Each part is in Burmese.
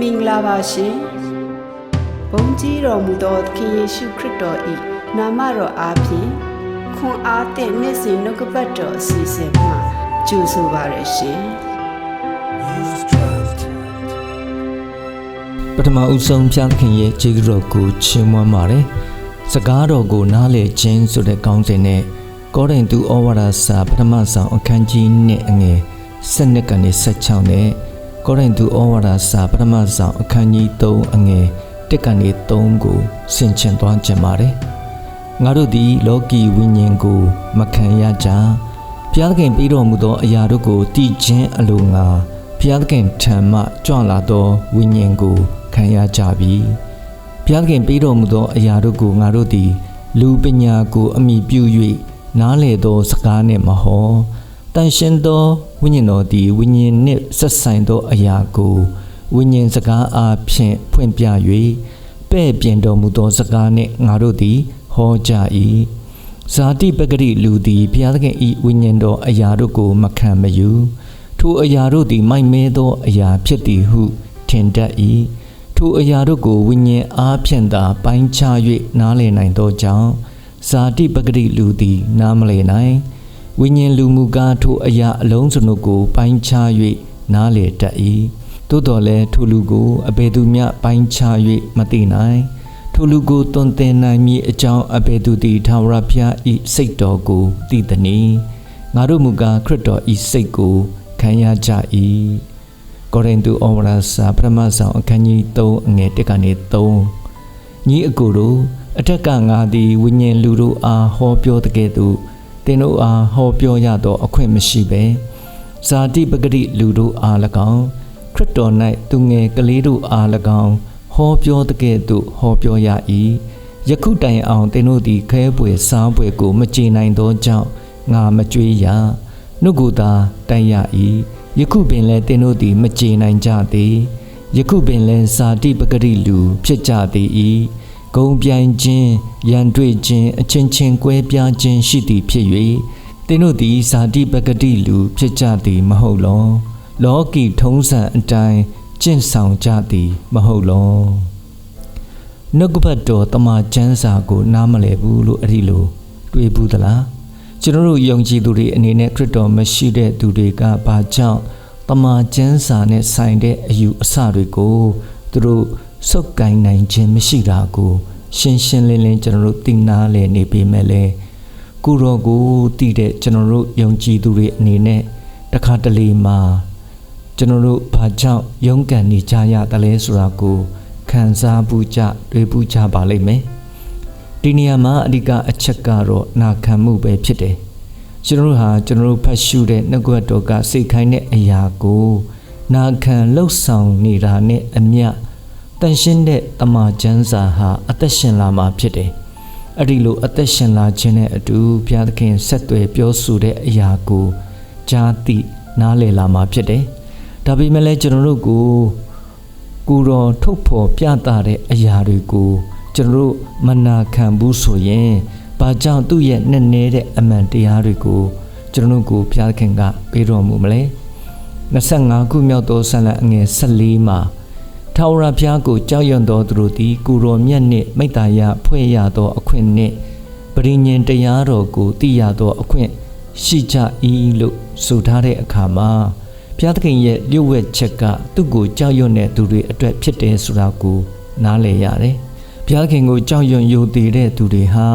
မင်္ဂလာပါရှင်ဘုန်းကြီးတော်မူသောသခင်ယေရှုခရစ်တော်၏နာမတော်အားဖြင့်ခွန်အားသည့်နေ့စဉ်နှုတ်ကပတ်တော်အစီအစဉ်မှာကြိုဆိုပါရရှင်ပထမဦးဆုံးဖျားသခင်ရဲ့ခြေကြောကိုချီးမွမ်းပါတယ်။စကားတော်ကိုနားလည်ခြင်းဆိုတဲ့ကောင်းစဉ်နဲ့ကောရိန္သုဩဝါဒစာပထမဆောင်အခန်းကြီး1အငယ်7ကနေ16နဲ့ ကောရိန္သုဩဝါဒစာပထမဆောင်အခန်းကြီး3အငယ်1ကနေ3ကိုဆင်ခြင်သွားကြပါတယ်။ငါတို့သည်လောကီဝိညာဉ်ကို မခံရကြ။ဘုရားသခင်ပေးတော်မူသောအရာတို့ကိုတည်ခြင်းအလိုငါဘုရားသခင်ထံမှကြွလာသောဝိညာဉ်ကိုခံရကြပြီဘုရားသခင်ပေးတော်မူသောအရာတို့ကိုငါတို့သည် လူပညာကိုအမိပြု၍နားလေသောစကားနှင့်မဟော တန်ရှင်းသောဝိညာဉ်တော်သည်ဝိညာဉ်နှင့်ဆက်ဆိုင်သောအရာကိုဝိညာဉ်စကားအားဖြင့်ဖွင့်ပြ၍ပဲ့ပြင်တော်မူသောစကားနှင့်ငါတို့သည်ဟောကြ၏ဇာတိပဂရိလူသည်ဘုရားသခင်၏ဝိညာဉ်တော်အရာတို့ကိုမခံမယူထိုအရာတို့သည်မိုက်မဲသောအရာဖြစ်သည်ဟုထင်တတ်၏ထိုအရာတို့ကိုဝိညာဉ်အားဖြင့်သာပိုင်းခြား၍နားလည်နိုင်သောကြောင့်ဇာတိပဂရိလူသည်နားမလည်နိုင် ဝိညာဉ်လူမူကားထိုအရာအလုံးစုံတို့ကို ပိုင်းခြား၍နားလည်တတ်၏သို့တော်လည်းထိုလူကိုအဘယ်သူမျှပိုင်းခြား၍မသိနိုင်ထိုလူကိုတွင်တင်နိုင်မည်အကြောင်းအဘယ်သူသည်ထာဝရဘုရား၏စိတ်တော်ကိုသိသနည်းငါတို့မူကားခရစ်တော်၏စိတ်ကိုခံရကြ၏ကောရိန္သုဩဝါဒစာပထမဆောင်အခန်းကြီး3အငယ်1ကနေ3ညီအကိုတို့အထက်ကငါသည်ဝိညာဉ်လူတို့အားဟောပြောတကယ်သို့ သင်တို့အားဟောပြောရသောအခွင့်မရှိဘဲဇာတိပဂရိလူတို့အား၎င်းခရစ်တော်၌သူငယ်ကလေးတို့အား၎င်းဟောပြောတကယ်သို့ဟောပြောရ၏ယခုတိုင်အောင်သင်တို့သည်ခဲပွေစားပွေကိုမကြေနိုင်သောကြောင့်ငါမကြွေးရနှုတ်ကိုသာတိုက်ရ၏ယခုပင်လည်းသင်တို့သည်မကြေနိုင်ကြသေးယခုပင်လည်းဇာတိပဂရိလူဖြစ်ကြသေး၏ ဂုံပြိုင်ခြင်းရန်တွေ့ခြင်းအချင်းချင်းကွဲပြားခြင်းရှိသည်ဖြစ်၍သင်တို့သည်ဇာတိပဂတိလူဖြစ်ကြသည်မဟုတ်လောလောကီထုံးစံအတိုင်းကျင့်ဆောင်ကြသည်မဟုတ်လောနှုတ်ကပတ်တော်တမန်ကျမ်းစာကို နားမလည်ဘူးလို့အဲ့ဒီလိုတွေးဘူးသလားကျွန်တော်တို့ယုံကြည်သူတွေအနေနဲ့ခရစ်တော်မရှိတဲ့သူတွေကဘာကြောင့်တမန်ကျမ်းစာနဲ့ဆိုင်တဲ့အယူအဆတွေကိုသူတို့ စုပ်ကိုင်နိုင်ခြင်းမရှိတာကို ရှင်းရှင်းလင်းလင်းကျွန်တော်တို့သိနာလည်နေပေမဲ့လည်းကုတော်ကိုတည်တဲ့ကျွန်တော်တို့ယုံကြည်သူတွေအနေနဲ့တခါတလေမှာကျွန်တော်တို့ဘာကြောင့်ယုံကန်နေကြရတယ်လဲဆိုတာကိုခံစားဘူးကြတွေးဘူးကြပါလိမ့်မယ်ဒီနေရာမှာအဓိကအချက်ကတော့နာခံမှုပဲဖြစ်တယ်ကျွန်တော်တို့ဟာကျွန်တော်တို့ဖတ်ရှုတဲ့နှုတ်ကပတ်တော်ကစိတ်ခိုင်းတဲ့အရာကို နာခံလှုပ်ဆောင်နေတာနဲ့အမျှ တန်ရှင်းတဲ့တမန်ကျမ်းစာဟာအသက်ရှင်လာမှာဖြစ်တယ်အဲ့ဒီလိုအသက်ရှင်လာခြင်းနဲ့အတူဘုရားသခင်ဆက်သွယ်ပြောဆိုတဲ့အရာကိုကြားသိနားလည်လာမှာဖြစ်တယ်ဒါပေမဲ့လည်းကျွန်တော်တို့ကိုကိုယ်တော်ထုတ်ဖော်ပြသတဲ့အရာတွေကိုကျွန်တော်တို့မနာခံဘူးဆိုရင်ဘာကြောင့်သူ့ရဲ့နဲ့နဲတဲ့အမှန်တရားတွေကိုကျွန်တော်တို့ကိုဘုရားခင်ကပေးတော်မူမလဲ25ခုမြောက်သောဆန္ဒအငယ်14မှာ ထာဝရဘုရားကိုကြောက်ရွံ့သောသူတို့သည်ကိုရောမြတ်နှင့်မိတ္တာယဖွဲ့ရသောအခွင့်နှင့်ပရိညင်တရားတော်ကိုသိရသောအခွင့်ရှိကြ၏လို့ဆိုထားတဲ့အခါမှာဘုရားသခင်ရဲ့လျှို့ဝှက်ချက်ကသူ့ကိုကြောက်ရွံ့တဲ့သူတွေအတွက်ဖြစ်တယ်ဆိုတာကိုနားလည်ရတယ်။ဘုရားခင်ကိုကြောက်ရွံ့ယိုသေးတဲ့သူတွေဟာ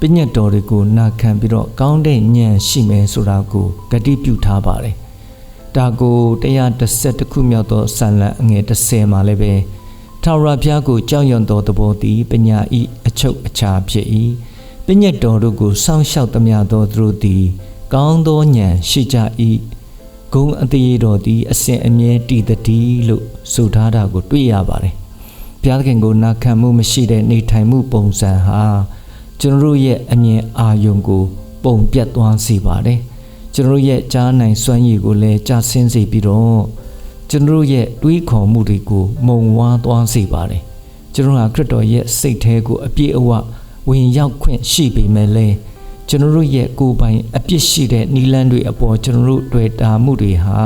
ပညတ်တော်တွေကိုနာခံပြီးတော့ကောင်းတဲ့ဉာဏ်ရှိမယ်ဆိုတာကိုဂတိပြုထားပါတယ်။ ဒါကို130ခုမြောက်သောဆာလံအငယ်30မှာလည်းပဲထာဝရဘုရားကိုကြောက်ရွံ့သောသဘောသည်ပညာဤအချုပ်အခြာဖြစ်၏။ပညတ်တော်တို့ကိုစောင့်ရှောက်သမျှသောသူတို့သည် ကောင်းသောဉာဏ်ရှိကြ၏။ဂုံအသေးတော်သည်အစဉ်အမြဲတည်တည်လို့ဆိုထားတာကိုတွေ့ရပါတယ်။ဘုရားခင်ကိုနာခံမှုမရှိတဲ့နေထိုင်မှုပုံစံဟာကျွန်တော်တို့ရဲ့အမြင်အာရုံကို ပုံပြတ်သွားစေပါတယ် ကျွန်တော်တို့ရဲ့ကြားနိုင်စွမ်းရည်ကိုလည်းကြာဆင်းစေပြီးတော့ကျွန်တော်တို့ရဲ့တွေးခေါ်မှုတွေကိုမုံဝါးသွားစေပါတယ်ကျွန်တော်ဟာခရစ်တော်ရဲ့စိတ်แท้ကိုအပြည့်အဝဝင်ရောက်ခွင့်ရှိပေမဲ့လည်းကျွန်တော်တို့ရဲ့ကိုယ်ပိုင်အပြစ်ရှိတဲ့နီလန်းတွေအပေါ်ကျွန်တော်တို့တွေ့တာမှုတွေဟာ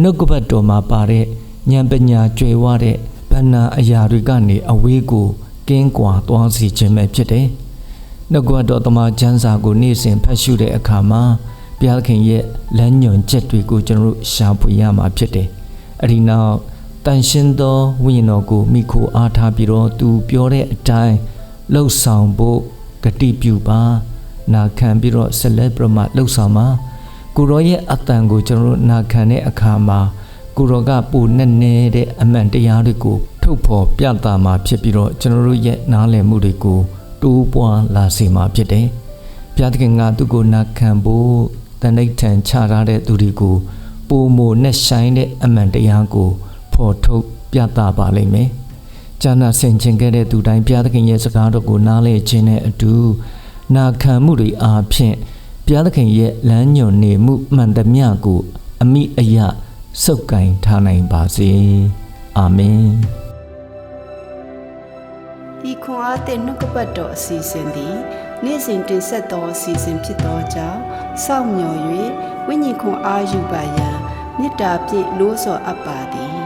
နှုတ်ကပတ်တော်မှာပါတဲ့ဉာဏ်ပညာကျွယ်ဝတဲ့ဗန္နာအရာတွေကနေအဝေးကိုကင်းကွာသွားစေခြင်းပဲဖြစ်တယ်။နှုတ်ကပတ်တော်တမန်ကျမ်းစာကိုနေ့စဉ်ဖတ်ရှုတဲ့အခါမှာ ဘုရားသခင်ရဲ့လမ်းညွှန်ချက်တွေကိုကျွန်တော်တို့ရှာဖွေရမှာဖြစ်တယ်။အဲဒီနောက်တန်ရှင်းသောဝိညာဉ်တော်ကိုမိခိုအားထားပြီးတော့သူပြောတဲ့အတိုင်းလှုပ်ဆောင်ဖို့ဂတိပြုပါနာခံပြီးတော့ဆက်လက်ပြမလှုပ်ဆောင်ပါကိုရောရဲ့အတန်ကိုကျွန်တော်တို့နာခံတဲ့အခါမှာကိုရောကပိုနဲ့နေတဲ့အမှန်တရားတွေကိုထုတ်ဖော်ပြသမှာဖြစ်ပြီးတော့ကျွန်တော်တို့ရဲ့နားလည်မှုတွေကိုတိုးပွားလာစေမှာဖြစ်တယ်။ဘုရားသခင်ကသူ့ကိုနာခံဖို့ တဏိဋ္ဌံချထားတဲ့သူတွေကိုပိုမိုနဲ့ဆိုင်တဲ့အမှန်တရားကိုဖော်ထုတ်ပြသပါလိမ့်မယ်။ကျမ်းနာဆင်ခြင်ခဲ့တဲ့သူတိုင်းဘုရားသခင်ရဲ့စကားတော်ကိုနားလည်ခြင်းနဲ့အတူနာခံမှုတွေအားဖြင့်ဘုရားသခင်ရဲ့လမ်းညွှန်နေမှုမှန်သမျှကို အမိအယစုပ်ကင်ထားနိုင်ပါစေ။အာမင်ဤခွန်အားသည့်နှုတ်ကပတ်တော်အစီအစဉ်သည် နေ့စဉ်တင်ဆက်သောအစီအစဉ်ဖြစ်သောကြောင့်စောင့်မျှော်၍ဝိညာဉ်ခွန်အားယူပါရန်မေတ္တာဖြင့်လို့ဆော်အပ်ပါသည်